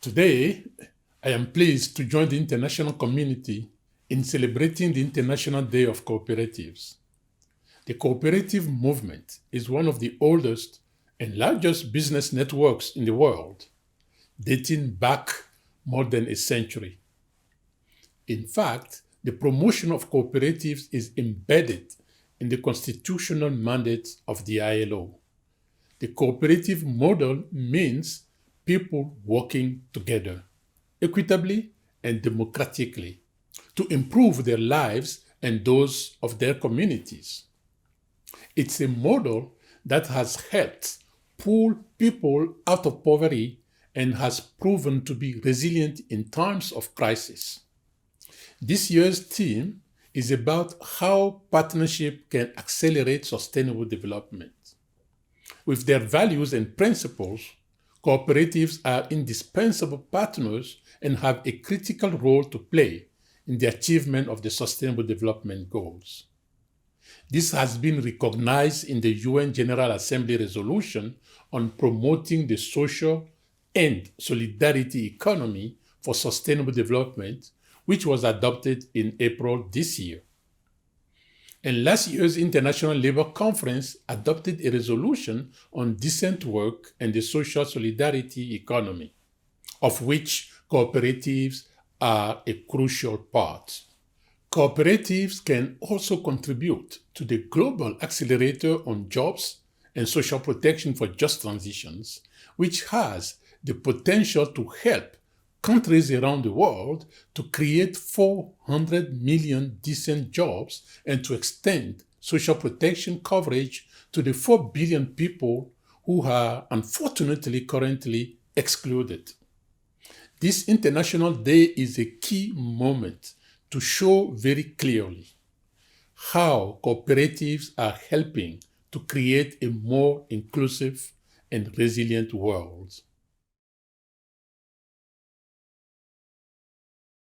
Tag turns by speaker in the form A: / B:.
A: Today, I am pleased to join the international community in celebrating the International Day of Cooperatives. The cooperative movement is one of the oldest and largest business networks in the world, dating back more than a century. In fact, the promotion of cooperatives is embedded in the constitutional mandate of the ILO. The cooperative model means people working together equitably and democratically to improve their lives and those of their communities. It's a model that has helped pull people out of poverty and has proven to be resilient in times of crisis. This year's theme is about how partnership can accelerate sustainable development. With their values and principles, cooperatives are indispensable partners and have a critical role to play in the achievement of the Sustainable Development Goals. This has been recognized in the UN General Assembly resolution on promoting the social and solidarity economy for sustainable development, which was adopted in April this year. And last year's International Labour Conference adopted a resolution on decent work and the social solidarity economy, of which cooperatives are a crucial part. Cooperatives can also contribute to the global accelerator on jobs and social protection for just transitions, which has the potential to help countries around the world to create 400 million decent jobs and to extend social protection coverage to the 4 billion people who are unfortunately currently excluded. This International Day is a key moment to show very clearly how cooperatives are helping to create a more inclusive and resilient world.